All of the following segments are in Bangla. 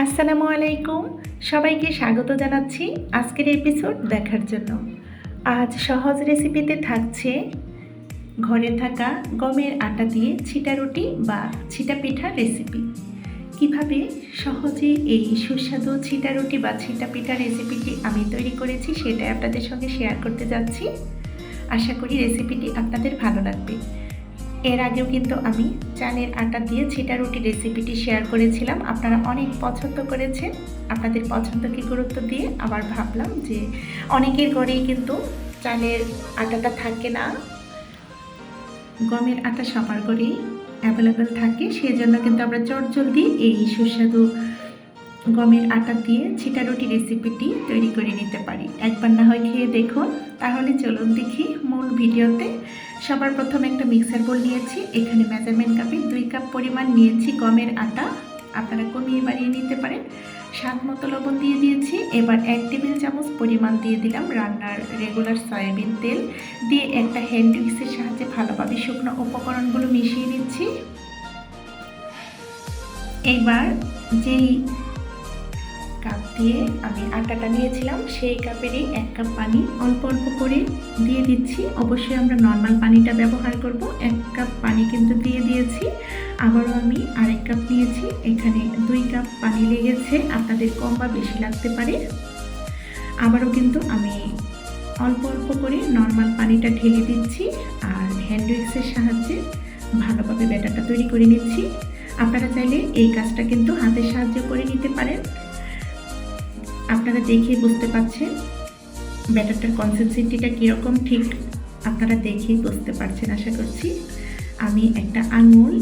আসসালামু আলাইকুম। সবাইকে স্বাগত জানাচ্ছি আজকের এপিসোড দেখার জন্য। আজ সহজ রেসিপিতে থাকছে ঘরে থাকা গমের আটা দিয়ে ছিটা রুটি বা ছিটা পিঠার রেসিপি। কীভাবে সহজে এই সুস্বাদু ছিটা রুটি বা ছিটা পিঠা রেসিপিটি আমি তৈরি করেছি সেটাই আপনাদের সঙ্গে শেয়ার করতে যাচ্ছি। আশা করি রেসিপিটি আপনাদের ভালো লাগবে। এর আগেও কিন্তু আমি চালের আটা দিয়ে ছিটা রুটি রেসিপিটি শেয়ার করেছিলাম। আপনারা অনেক পছন্দ করেছেন। আপনাদের পছন্দকে গুরুত্ব দিয়ে আবার ভাবলাম যে অনেকের ঘরেই কিন্তু চালের আটাটা থাকে না। গমের আটা সবার ঘরেই অ্যাভেলেবেল থাকে। সেই জন্য কিন্তু আমরা চটজলদি এই সুস্বাদু গমের আটা দিয়ে ছিটা রুটি রেসিপিটি তৈরি করে নিতে পারি। একবার না হয় খেয়ে দেখুন। তাহলে চলুন দেখি মূল ভিডিওতে সবার প্রথম একটা মিক্সার বোল নিয়েছি, এখানে মেজারমেন্ট কাপে দুই কাপ পরিমাণ নিয়েছি গমের আটা। আপনারা কমিয়ে বাড়িয়ে নিতে পারেন। স্বাদ মতো লবণ দিয়ে দিয়েছি। এবার এক টেবিল চামচ পরিমাণ দিয়ে দিলাম রান্নার রেগুলার সয়াবিন তেল। দিয়ে একটা হ্যান্ড উইক্সের সাহায্যে ভালোভাবে শুকনো উপকরণগুলো মিশিয়ে নিচ্ছি। এইবার যেই কাপ দিয়ে আমি আটাটা নিয়েছিলাম। সেই কাপেরই এক কাপ পানি অল্প অল্প করে দিয়ে দিচ্ছি। অবশ্যই আমরা নর্মাল পানিটা ব্যবহার করব। এক কাপ পানি কিন্তু দিয়ে দিয়েছি। আবারও আমি আরেক কাপ নিয়েছি। এখানে দুই কাপ পানি লেগেছে। আপনাদের কম বা বেশি লাগতে পারে। আবারও কিন্তু আমি অল্প অল্প করে নর্মাল পানিটা ঢেলে দিচ্ছি আর হ্যান্ড উইক্সের সাহায্যে ভালোভাবে ব্যাটারটা তৈরি করে নিচ্ছি। আপনারা চাইলে এই কাজটা কিন্তু হাতের সাহায্য করে নিতে পারেন। আপনারা দেখেই বুঝতে পারছেন ব্যাটারটার কনসিস্টেন্সিটা কীরকম, ঠিক আপনারা দেখেই বুঝতে পারছেন, আশা করছি। আমি একটা আঙুল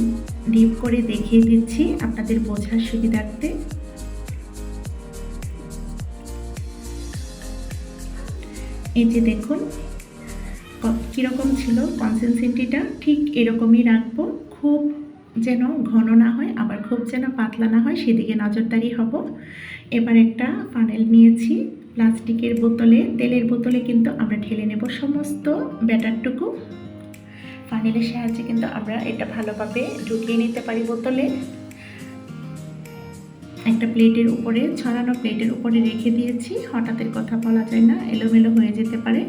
ডিপ করে দেখিয়ে দিচ্ছি আপনাদের বোঝার সুবিধার্থে। এই যে দেখুন কীরকম ছিল কনসিস্টেন্সিটা ঠিক এরকমই রাখব। খুব যেন ঘন না হয়, আবার খুব যেন পাতলা না হয়, সেদিকে নজরদারি হব। এবার একটা ফানেল নিয়েছি। প্লাস্টিকের বোতলে, তেলের বোতলে কিন্তু আমরা ঢেলে নেব সমস্ত ব্যাটারটুকু। ফানেলের সাহায্যে কিন্তু আমরা এটা ভালোভাবে ঢুকিয়ে নিতে পারি বোতলে। একটা প্লেটের উপরে, ছড়ানো প্লেটের উপরে রেখে দিয়েছি। হঠাৎের কথা বলা যায় না, এলোমেলো হয়ে যেতে পারে।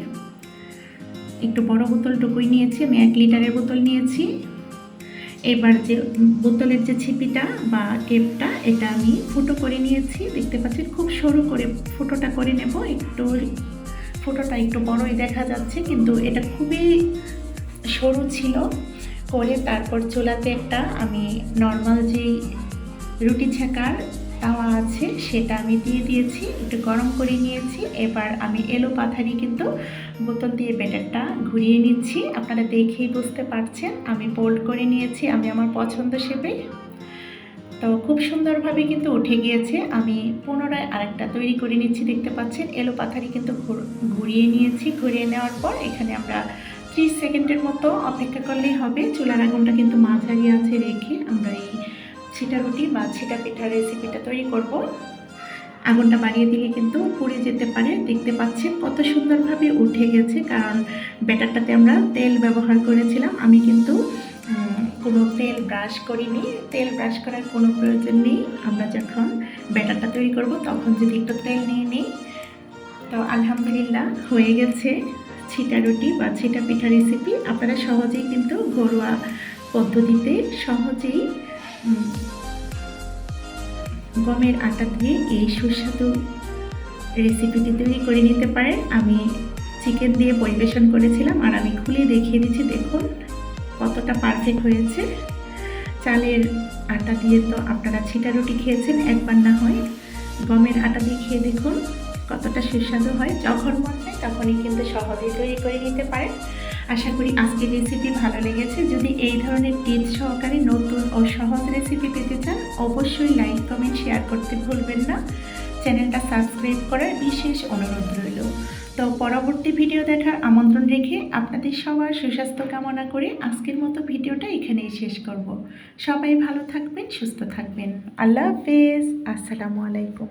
একটু বড় বোতলটুকুই নিয়েছি, আমি এক লিটারের বোতল নিয়েছি। এবার যে বোতলের যে ছিপিটা বা কেপটা, এটা আমি ফুটো করে নিয়েছি। দেখতে পাচ্ছি খুব সরু করে ফুটোটা করে নেব। একটু ফুটোটা একটু বড়ই দেখা যাচ্ছে, কিন্তু এটা খুবই সরু ছিল। করে তারপর চুলাতে একটা আমি নর্মাল যেই রুটি ছাকার তাওয়া আছে, সেটা আমি দিয়ে দিয়েছি, একটু গরম করে নিয়েছি। এবার আমি এলো পাথারি কিন্তু বোতল দিয়ে ব্যাটারটা ঘুরিয়ে নিচ্ছি। আপনারা দেখেই বুঝতে পারছেন, আমি পোল্ড করে নিয়েছি, আমি আমার পছন্দ হিসেবে তো খুব সুন্দরভাবে কিন্তু উঠে গিয়েছে, আমি পুনরায় আরেকটা তৈরি করে নিচ্ছি, দেখতে পাচ্ছেন, এলো পাথারি কিন্তু ঘুরিয়ে নিয়েছি, ঘুরিয়ে নেওয়ার পর এখানে আমরা ত্রিশ সেকেন্ডের মতো অপেক্ষা করলেই হবে। চুলার আগুনটা কিন্তু মাঝারি আছে রেখে ছিটা রুটি বা ছিটা পিঠা রেসিপিটা তৈরি করব। আগুনটা বাড়িয়ে দিলে কিন্তু পুড়ে যেতে পারে, দেখতে পাচ্ছেন কত সুন্দরভাবে উঠে গেছে, কারণ ব্যাটারটাতে আমরা তেল ব্যবহার করেছিলাম। আমি কিন্তু কোনো তেল ব্রাশ করিনি। তেল ব্রাশ করার কোনো প্রয়োজন নেই। আমরা যখন ব্যাটারটা তৈরি করব, তখন যদি একটু তেল নিয়ে নিই, তো আলহামদুলিল্লাহ হয়ে গেছে। ছিটা রুটি বা ছিটা পিঠা রেসিপি আপনারা সহজেই কিন্তু ঘরোয়া পদ্ধতিতে সহজেই গমের আটা দিয়ে এই সুস্বাদু রেসিপিটি তৈরি করে নিতে পারেন। আমি চিকেন দিয়ে পরিবেশন করেছিলাম আর আমি খুলে দেখিয়ে দিচ্ছি, দেখুন কতটা পারফেক্ট হয়েছে। চালের আটা দিয়ে তো আপনারা ছিটা রুটি খেয়েছেন, একবার না হয় গমের আটা দিয়ে খেয়ে দেখুন কতটা সুস্বাদু হয়। যখন মন চায় তখনই কিন্তু সহজেই তৈরি করে নিতে পারেন। আশা করি আজকের রেসিপি ভালো লেগেছে। যদি এই ধরনের টিপস সহকারে নতুন ও সহজ রেসিপি পেতে চান, অবশ্যই লাইক কমেন্ট শেয়ার করতে ভুলবেন না। চ্যানেলটা সাবস্ক্রাইব করার বিশেষ অনুরোধ রইল। তো পরবর্তী ভিডিও দেখার আমন্ত্রণ রেখে আপনাদের সবার সুস্বাস্থ্য কামনা করে আজকের মতো ভিডিওটা এখানেই শেষ করব। সবাই ভালো থাকবেন, সুস্থ থাকবেন। আল্লাহ হাফেজ। আসসালামু আলাইকুম।